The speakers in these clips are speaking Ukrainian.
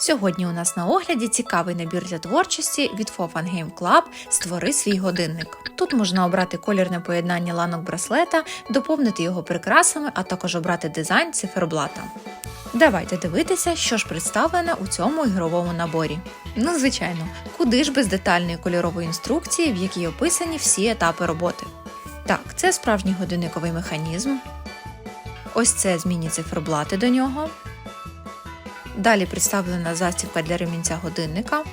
Сьогодні у нас на огляді цікавий набір для творчості від Fofan Game Club Створи свій годинник. Тут можна обрати колірне поєднання ланок браслета, доповнити його прикрасами, а також обрати дизайн циферблата. Давайте дивитися, що ж представлено у цьому ігровому наборі. Ну, звичайно, куди ж без детальної кольорової інструкції, в якій описані всі етапи роботи. Так, це справжній годинниковий механізм. Ось це змінні циферблати до нього. Далі представлена застібка для ремінця годинника,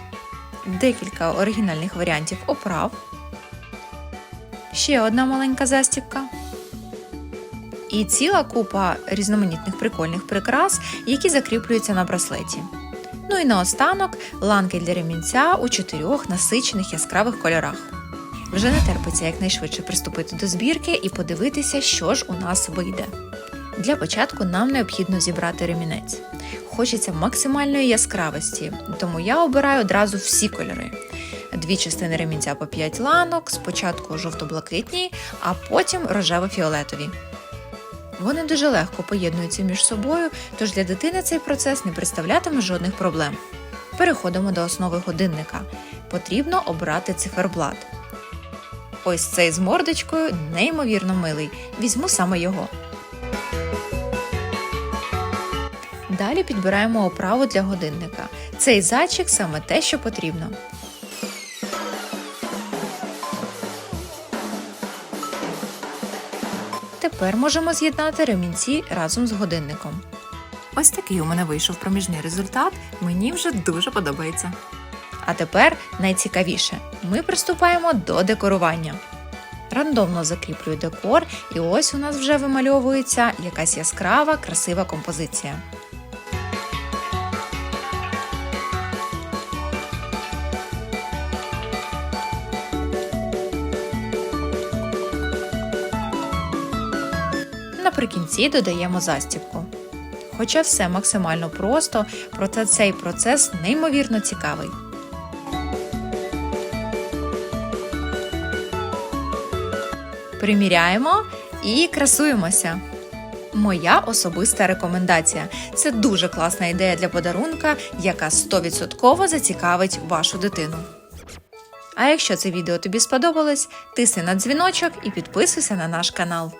декілька оригінальних варіантів оправ, ще одна маленька застібка. І ціла купа різноманітних прикольних прикрас, які закріплюються на браслеті. Ну і наостанок ланки для ремінця у чотирьох насичених яскравих кольорах. Вже не терпиться якнайшвидше приступити до збірки і подивитися, що ж у нас вийде. Для початку нам необхідно зібрати ремінець. Хочеться максимальної яскравості, тому я обираю одразу всі кольори. Дві частини ремінця по 5 ланок, спочатку жовто-блакитні, а потім рожево-фіолетові. Вони дуже легко поєднуються між собою, тож для дитини цей процес не представлятиме жодних проблем. Переходимо до основи годинника. Потрібно обрати циферблат. Ось цей з мордочкою неймовірно милий. Візьму саме його. Далі підбираємо оправу для годинника. Цей зайчик саме те, що потрібно. Тепер можемо з'єднати ремінці разом з годинником. Ось такий у мене вийшов проміжний результат. Мені вже дуже подобається. А тепер найцікавіше: ми приступаємо до декорування. Рандомно закріплюю декор, і ось у нас вже вимальовується якась яскрава, красива композиція. Наприкінці додаємо застібку. Хоча все максимально просто, проте цей процес неймовірно цікавий. Приміряємо і красуємося. Моя особиста рекомендація. Це дуже класна ідея для подарунка, яка 100% зацікавить вашу дитину. А якщо це відео тобі сподобалось, тисни на дзвіночок і підписуйся на наш канал.